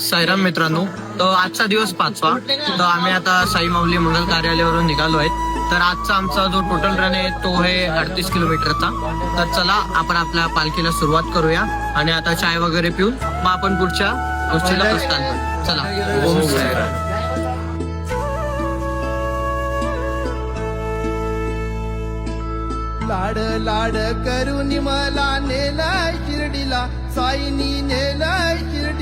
साईराम मित्रांनो तर आजचा दिवस पाचवा. तर आम्ही आता साई माऊली मंगल कार्यालयावरून निघालो आहेत तर आजचा आमचा जो टोटल रन आहे तो आहे अडतीस किलोमीटरचा तर चला आपण आपल्या पालखीला सुरुवात करूया आणि आता चाय वगैरे पिऊन मग आपण पुढच्या गोष्टीला प्रस्थान करू. चला. ओम लाड लाड करून मला नेलाय शिर्डीला. साईनी नेलाय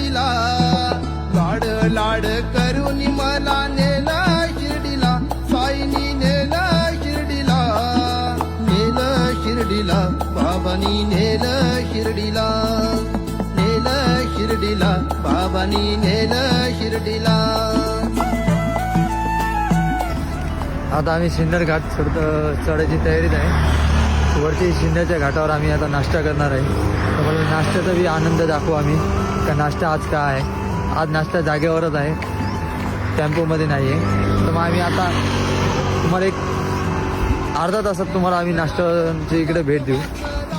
शिर्डीला लाड लाड करून मला नेला शिर्डीला साईनी नेला शिर्डीला नेलं शिर्डीला बाबानी नेल शिर्डीला नेलं शिर्डीला बाबानी नेलं शिर्डीला आता आम्ही सिन्नर घाट चढ चढायची तयारीत आहे. वरती सिन्नरच्या घाटावर आम्ही आता नाश्ता करणार आहे. तर मला नाश्त्याचा बी आनंद दाखवू आम्ही. का नाश्ता आज काय आहे? आज नाश्ता जागेवरच आहे. टेम्पोमध्ये नाही आहे तर मग आम्ही आता तुम्हाला एक अर्धा तासात तुम्हाला आम्ही नाश्त्याची इकडे भेट देऊ.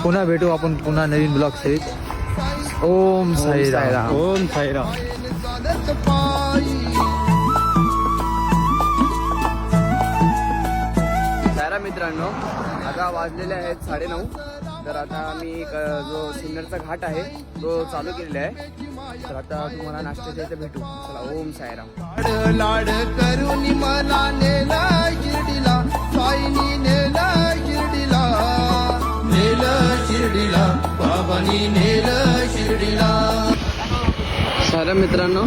पुन्हा भेटू आपण पुन्हा नवीन ब्लॉग सहित ओम साईराम. ओम साईराम. मित्रांनो आता वाजलेले आहेत साडेनऊ. तर आता आम्ही जो सिन्नरचा घाट आहे तो चालू केलेला आहे. तर आता तुम्हाला नाश्त्याच्या इथे भेटू. चला ओम सायराम लाड करून मला नेला शिर्डीला साईनी नेला शिर्डीला. नेलं शिर्डीला बाबानी नेलं शिर्डीला. सायरा मित्रांनो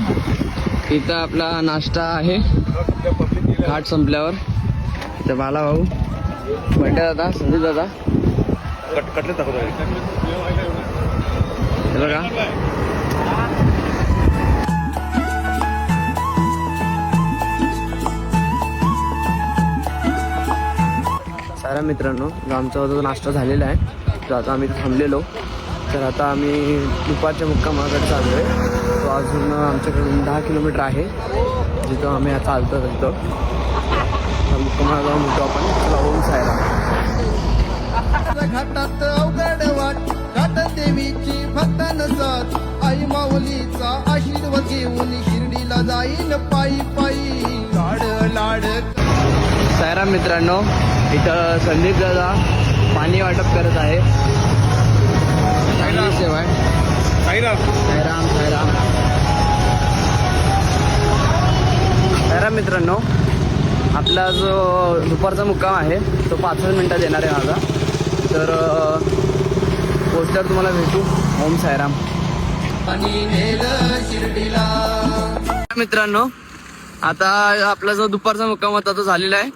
इथं आपला नाश्ता आहे. घाट संपल्यावर. इथं बाला भाऊ बंट्या दादा संदीप दादा. कटले दाखवतो हे बघा. सारा मित्रांनो आमचा जो नाश्ता झालेला आहे तो आता आम्ही थांबलेलो. तर आता आम्ही दुपारच्या मुक्कामाकडे चाललो आहे तो अजून आमच्याकडून दहा किलोमीटर आहे. जिथं आम्ही आता चालतो तिथं. तर मुक्कामाला जाऊन भेटू आपण ओम सायरा घाटात अवघड वाट घाट देवीची भक्त नसत आई माऊलीचा आशीर्वाद घेऊन शिर्डीला जाईन पायी पायी लाड लाड सायराम मित्रांनो इथं संदीप दादा पाणी वाटप करत आहे. सेवा साईराम. सायराम सायराम सायराम मित्रांनो आपला जो दुपारचा मुक्काम आहे तो पाचच मिनटात येणार आहे माझा. तर पोस्टर तुम्हाला भेटू. ओम सायराम मित्रांनो आता आपला जो दुपारचा मुक्काम होता तो झालेला आहे.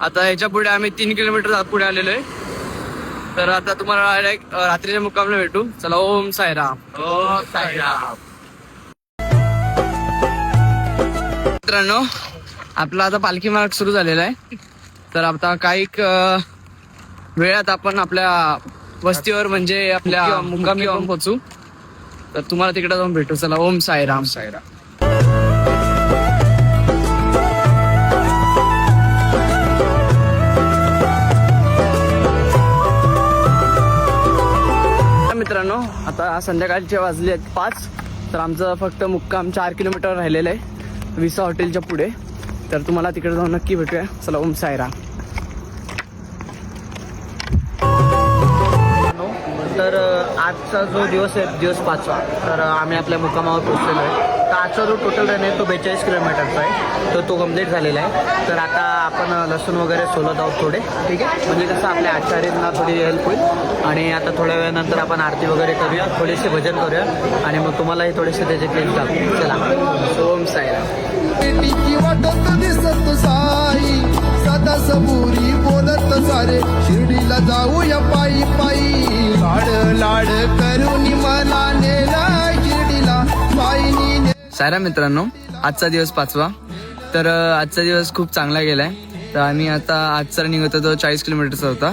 आता ह्याच्या पुढे आम्ही तीन किलोमीटर पुढे आलेलो आहे. तर आता तुम्हाला रात्रीच्या मुक्कामला भेटू. चला ओम साईराम. ओम साईराम. मित्रांनो आपला आता पालखी मार्ग सुरू झालेला आहे. तर आता काही वेळात आपण आपल्या वस्तीवर म्हणजे आपल्या मुक्कामी जाऊन पोहोचू. तर तुम्हाला तिकडे जाऊन भेटू. चला ओम साईराम. साईराम मित्रांनो आता संध्याकाळचे वाजले आहेत पाच. तर आमचं फक्त मुक्काम चार किलोमीटर राहिलेलं आहे. विसा हॉटेलच्या पुढे. तर तुम्हाला तिकडे जाऊन नक्की भेटूया. चला ओम सायरा आजचा जो दिवस आहे दिवस पाचवा. तर आम्ही आपल्या मुक्कामावर पोहोचलेलो आहे. तर आजचा जो टोटल रन आहे तो बेचाळीस किलोमीटरचा आहे. तर तो कंप्लीट झालेला आहे. तर आता आपण लसूण वगैरे सोलत आहोत थोडे. ठीक आहे? म्हणजे कसं आपल्या आचार्यांना थोडी हेल्प होईल. आणि आता थोड्या वेळानंतर आपण आरती वगैरे करूया. थोडेसे भजन करूया. आणि मग तुम्हालाही थोडेसे त्याचे क्लिप दाखवू. चला. ओम सायरा पेटीची सबुरी बोलत सारे. शिर्डीला जाऊया पायी पायी. लाड लाड करून मला नेला शिर्डीला. पायी साऱ्या मित्रांनो आजचा दिवस पाचवा. तर आजचा दिवस खूप चांगला गेलाय. तर आम्ही आता आजचा रनिंग होता तो चाळीस किलोमीटरचा होता.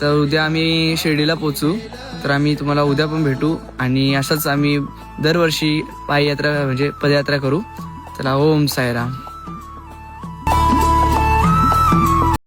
तर उद्या आम्ही शिर्डीला पोचू तर आम्ही तुम्हाला उद्या पण भेटू आणि असंच आम्ही दरवर्षी पाययात्रा म्हणजे पदयात्रा करू. चला ओम सायराम